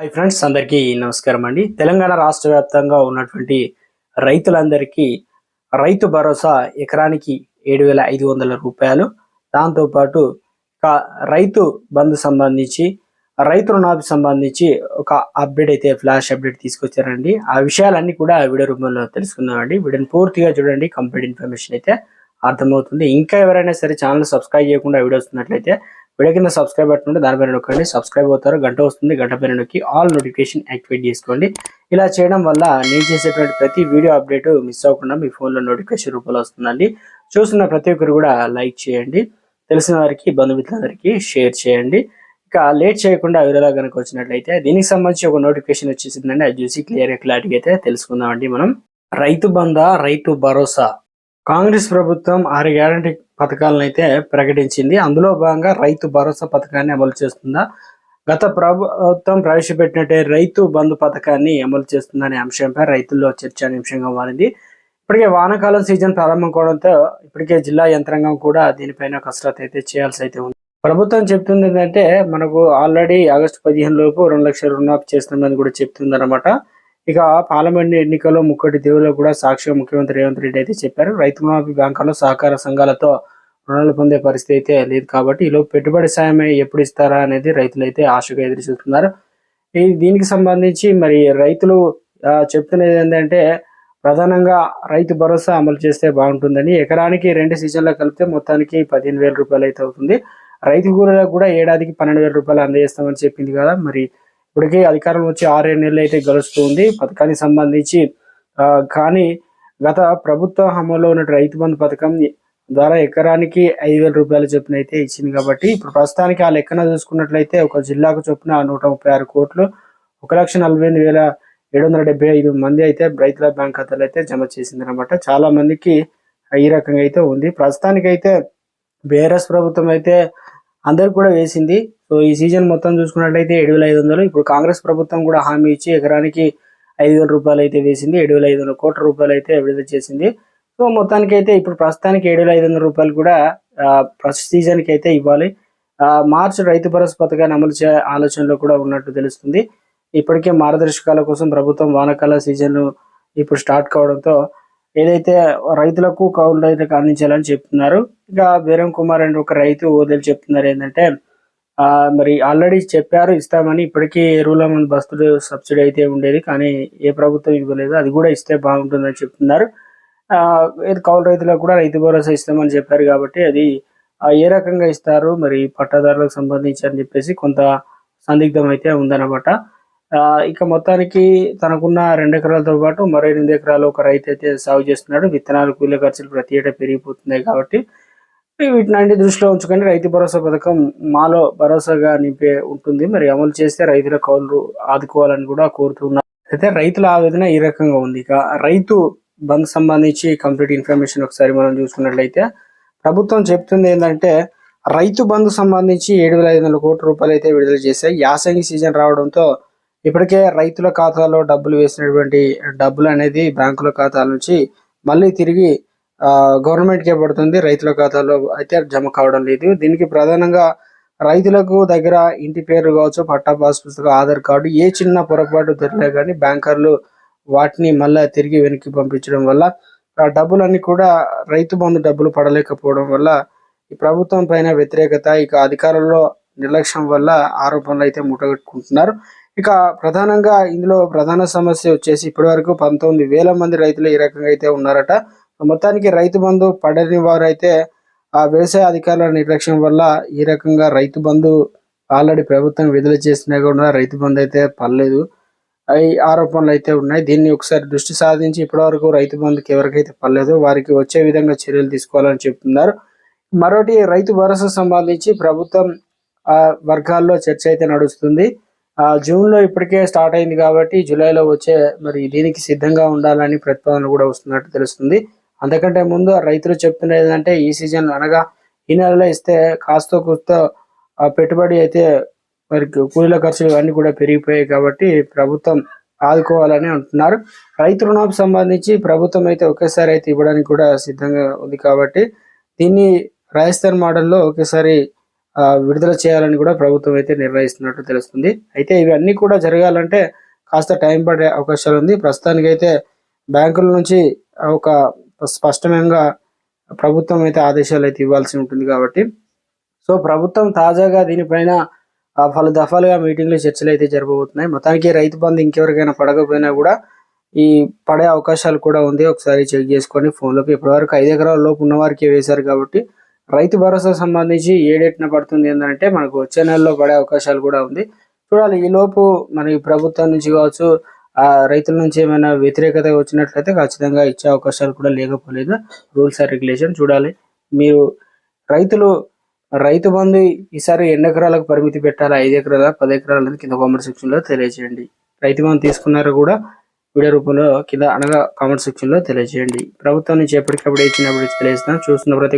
Hi friends అందరికీ నమస్కారం అండి. తెలంగాణ రాష్ట్ర వ్యాప్తంగా ఉన్నటువంటి రైతులందరికీ రైతు భరోసా ఎకరానికి ఏడు వేల ఐదు వందల రూపాయలు. దాంతోపాటు రైతు బంధు సంబంధించి రైతు రుణాలకు సంబంధించి ఒక అప్డేట్ అయితే ఫ్లాష్ అప్డేట్ తీసుకొచ్చారండి. ఆ విషయాలన్నీ కూడా వీడియో రూపంలో తెలుసుకుందామండి వీడియోని పూర్తిగా చూడండి కంప్లీట్ ఇన్ఫర్మేషన్ అయితే అర్థమవుతుంది. ఇంకా ఎవరైనా సరే ఛానల్ సబ్స్క్రైబ్ చేయకుండా వీడియో వస్తున్నట్లయితే వీడియో కింద సబ్స్క్రైబ్ బటన్ ఉంటే దానిపైన నొక్కండి. సబ్స్క్రైబ్ అవుతారు గంట వస్తుంది గంట పైన నొక్కి ఆల్ నోటిఫికేషన్ యాక్టివేట్ చేసుకోండి. ఇలా చేయడం వల్ల నేను చేసేటువంటి ప్రతి వీడియో అప్డేట్ మిస్ అవ్వకుండా మీ ఫోన్లో నోటిఫికేషన్ రూపంలో వస్తుందండి. చూస్తున్న ప్రతి ఒక్కరు కూడా లైక్ చేయండి. తెలిసిన వారికి బంధుమిత్రులందరికీ షేర్ చేయండి. ఇక లేట్ చేయకుండా వీడియోలో కనుక వచ్చినట్లయితే దీనికి సంబంధించి ఒక నోటిఫికేషన్ వచ్చేసిందండి. అది చూసి క్లియర్ క్లారిటీ అయితే తెలుసుకుందామండి మనం. రైతు బంధ రైతు భరోసా. కాంగ్రెస్ ప్రభుత్వం ఆరు గ్యారంటీ పథకాలను అయితే ప్రకటించింది. అందులో భాగంగా రైతు భరోసా పథకాన్ని అమలు చేస్తుందా? గత ప్రభుత్వం ప్రవేశపెట్టినట్టే రైతు బంధు పథకాన్ని అమలు చేస్తుందనే అంశంపై రైతుల్లో చర్చానీయాంశంగా మారింది. ఇప్పటికే వానాకాలం సీజన్ ప్రారంభం కావడంతో ఇప్పటికే జిల్లా యంత్రాంగం కూడా దీనిపైన కసరత్తు అయితే చేయాల్సి అయితే ఉంది. ప్రభుత్వం చెప్తుంది ఏంటంటే మనకు ఆల్రెడీ ఆగస్టు పదిహేను లోపు రెండు లక్షల రుణమాఫీ చేస్తుందని కూడా చెప్తుంది అనమాట ఇక పార్లమెంట్ ఎన్నికల్లో ముక్కటి దేవులో కూడా సాక్ష్యం ముఖ్యమంత్రి రేవంత్ రెడ్డి అయితే చెప్పారు. రైతు రుణమాఫీ బ్యాంకుల్లో సహకార సంఘాలతో రుణాలు పొందే పరిస్థితి అయితే లేదు కాబట్టి ఈలో పెట్టుబడి సాయం ఎప్పుడు ఇస్తారా అనేది రైతులు అయితే ఆశగా ఎదురు చూస్తున్నారు ఈ దీనికి సంబంధించి మరి రైతులు చెప్తున్నది ఏంటంటే ప్రధానంగా రైతు భరోసా అమలు చేస్తే బాగుంటుందని ఎకరానికి రెండు సీజన్లో కలిపితే మొత్తానికి పదిహేను వేల రూపాయలు అయితే అవుతుంది. రైతు కూలీలకు కూడా ఏడాదికి పన్నెండు వేల రూపాయలు అందజేస్తామని చెప్పింది కదా మరి ఇప్పటికే అధికారం వచ్చి ఆరేడు నెలలు అయితే గడుస్తుంది. పథకానికి సంబంధించి కానీ గత ప్రభుత్వ అమల్లో ఉన్న రైతు బంధు పథకం ద్వారా ఎకరానికి ఐదు వేల రూపాయల చొప్పున అయితే ఇచ్చింది కాబట్టి ఇప్పుడు ప్రస్తుతానికి ఆ లెక్కన చూసుకున్నట్లయితే ఒక జిల్లాకు చొప్పున నూట ముప్పై ఆరు కోట్లు ఒక లక్ష నలభై ఎనిమిది వేల ఏడు వందల డెబ్బై ఐదు మంది అయితే రైతుల బ్యాంక్ ఖాతాలు అయితే జమ చేసింది అనమాట చాలా మందికి ఈ రకంగా అయితే ఉంది. ప్రస్తుతానికి అయితే బీఆర్ఎస్ ప్రభుత్వం అయితే అందరు కూడా వేసింది. సో ఈ సీజన్ మొత్తం చూసుకున్నట్లయితే ఏడు వేల ఐదు వందలు. ఇప్పుడు కాంగ్రెస్ ప్రభుత్వం కూడా హామీ ఇచ్చి ఎకరానికి ఐదు వేల రూపాయలు అయితే వేసింది. ఏడు వేల ఐదు వందల కోట్ల రూపాయలు అయితే విడుదల చేసింది. సో మొత్తానికి అయితే ఇప్పుడు ప్రస్తుతానికి ఏడు వేల ఐదు వందల రూపాయలు కూడా ప్రస్తుత ప్రతి సీజన్కి అయితే ఇవ్వాలి. మార్చి రైతు భరోసా పథకాన్ని అమలు చే ఆలోచనలో కూడా ఉన్నట్టు తెలుస్తుంది. ఇప్పటికే మార్గదర్శకాల కోసం ప్రభుత్వం వానకాల సీజన్ ఇప్పుడు స్టార్ట్ కావడంతో ఏదైతే రైతులకు కౌలు రైతులకు అందించాలని చెప్తున్నారు ఇక బీరం కుమార్ అనే ఒక రైతు ఓదలు చెప్తున్నారు ఏంటంటే మరి ఆల్రెడీ చెప్పారు ఇస్తామని. ఇప్పటికీ ఎరువుల మంది బస్తులు సబ్సిడీ అయితే ఉండేది కానీ ఏ ప్రభుత్వం ఇవ్వలేదు. అది కూడా ఇస్తే బాగుంటుందని చెప్తున్నారు. కౌలు రైతులకు కూడా రైతు భరోసా ఇస్తామని చెప్పారు కాబట్టి అది ఏ రకంగా ఇస్తారు మరి పట్టాదారులకు సంబంధించి అని చెప్పేసి కొంత సందిగ్ధం అయితే ఉందన్నమాట. ఇక మొత్తానికి తనకున్న రెండు ఎకరాలతో పాటు మరో ఎనిమిది ఎకరాలు ఒక రైతు అయితే సాగు చేస్తున్నాడు. విత్తనాలు కూలీ ఖర్చులు ప్రతి ఏటా పెరిగిపోతున్నాయి కాబట్టి వీటిని దృష్టిలో ఉంచుకొని రైతు భరోసా పథకం మాలో భరోసాగా నింపే ఉంటుంది. మరి అమలు చేస్తే రైతుల కౌలు ఆదుకోవాలని కూడా కోరుతున్నారు అయితే రైతుల ఆవేదన ఈ రకంగా ఉంది. ఇక రైతు బంద్ సంబంధించి కంప్లీట్ ఇన్ఫర్మేషన్ ఒకసారి మనం చూసుకున్నట్లయితే ప్రభుత్వం చెప్తుంది ఏంటంటే రైతు బంధు సంబంధించి ఏడు వేల ఐదు వందల కోట్ల రూపాయలు అయితే విడుదల చేశాయి. యాసంగి సీజన్ రావడంతో ఇప్పటికే రైతుల ఖాతాలో డబ్బులు వేసినటువంటి డబ్బులు అనేది బ్యాంకుల ఖాతాల నుంచి మళ్ళీ తిరిగి గవర్నమెంట్ కే పడుతుంది రైతుల ఖాతాలో అయితే జమ కావడం లేదు. దీనికి ప్రధానంగా రైతులకు దగ్గర ఇంటి పేరు కావచ్చు పట్టా పాస్ పుస్తకం ఆధార్ కార్డు ఏ చిన్న పొరపాటు దొరికినా కానీ బ్యాంకర్లు వాటిని మళ్ళీ తిరిగి వెనక్కి పంపించడం వల్ల ఆ డబ్బులన్నీ కూడా రైతు బంధు డబ్బులు పడలేకపోవడం వల్ల ఈ ప్రభుత్వం పైన వ్యతిరేకత ఇక అధికారుల్లో నిర్లక్ష్యం వల్ల ఆరోపణలు అయితే ముట్టగట్టుకుంటున్నారు ఇక ప్రధానంగా ఇందులో ప్రధాన సమస్య వచ్చేసి ఇప్పటివరకు పంతొమ్మిది వేల మంది రైతులు ఈ రకంగా అయితే ఉన్నారట. మొత్తానికి రైతు బంధు పడని వారు అయితే ఆ వ్యవసాయ అధికారుల నిర్లక్ష్యం వల్ల ఈ రకంగా రైతు బంధు ఆల్రెడీ ప్రభుత్వం విడుదల చేసినా కూడా రైతు బంధు అయితే పర్లేదు అవి ఆరోపణలు అయితే ఉన్నాయి. దీన్ని ఒకసారి దృష్టి సాధించి ఇప్పటివరకు రైతు బంధుకి ఎవరికైతే పర్లేదు వారికి వచ్చే విధంగా చర్యలు తీసుకోవాలని చెప్తున్నారు. మరోటి రైతు భరోసా సంబంధించి ప్రభుత్వం ఆ వర్గాల్లో చర్చ అయితే నడుస్తుంది. ఆ ఇప్పటికే స్టార్ట్ అయింది కాబట్టి జూలైలో వచ్చే మరి దీనికి సిద్ధంగా ఉండాలని ప్రతిపాదన కూడా వస్తున్నట్టు తెలుస్తుంది. అంతకంటే ముందు రైతులు చెప్తున్న ఏంటంటే ఈ సీజన్ అనగా ఈ నెలలో ఇస్తే కాస్త కూస్త పెట్టుబడి అయితే మరి కూలీల ఖర్చులు ఇవన్నీ కూడా పెరిగిపోయాయి కాబట్టి ప్రభుత్వం ఆదుకోవాలని అంటున్నారు. రైతు రుణాలకు సంబంధించి ప్రభుత్వం అయితే ఒకేసారి అయితే ఇవ్వడానికి కూడా సిద్ధంగా ఉంది కాబట్టి దీన్ని రాజస్థాన్ మోడల్లో ఒకేసారి విడుదల చేయాలని కూడా ప్రభుత్వం అయితే నిర్ణయిస్తున్నట్టు తెలుస్తుంది. అయితే ఇవన్నీ కూడా జరగాలంటే కాస్త టైం పడే అవకాశాలు ఉంది. ప్రస్తుతానికైతే బ్యాంకుల నుంచి ఒక స్పష్టంగా ప్రభుత్వం అయితే ఆదేశాలు అయితే ఇవ్వాల్సి ఉంటుంది కాబట్టి. సో ప్రభుత్వం తాజాగా దీనిపైన పలు దఫాలుగా మీటింగ్లు చర్చలు అయితే జరగబోతున్నాయి మొత్తానికి రైతు బంధు ఇంకెవరికైనా పడకపోయినా కూడా ఈ పడే అవకాశాలు కూడా ఉంది. ఒకసారి చెక్ చేసుకొని ఫోన్లోకి ఇప్పటివరకు ఐదు ఎకరాల లోపు ఉన్న వారికి వేశారు కాబట్టి రైతు భరోసా సంబంధించి ఏ డేట్న పడుతుంది ఏంటంటే మనకు వచ్చే నెలలో పడే అవకాశాలు కూడా ఉంది. చూడాలి ఈ లోపు మనకి ప్రభుత్వం నుంచి కావచ్చు ఆ రైతుల నుంచి ఏమైనా వ్యతిరేకత వచ్చినట్లయితే ఖచ్చితంగా ఇచ్చే అవకాశాలు కూడా లేకపోలేదు. రూల్స్ అండ్ రెగ్యులేషన్ చూడాలి. మీరు రైతులు రైతు బంధు ఈసారి ఎన్ని ఎకరాలకు పరిమితి పెట్టాలి? ఐదు ఎకరాల పది ఎకరాల అనేది కింద కామెంట్ సెక్షన్లో తెలియజేయండి. రైతు బంధు తీసుకున్నారు కూడా వీడియో రూపంలో కింద అనగా కామెంట్ సెక్షన్లో తెలియజేయండి. ప్రభుత్వం నుంచి ఎప్పటికప్పుడు ఇచ్చినప్పుడు తెలియజేస్తాం చూస్తున్న ప్రతి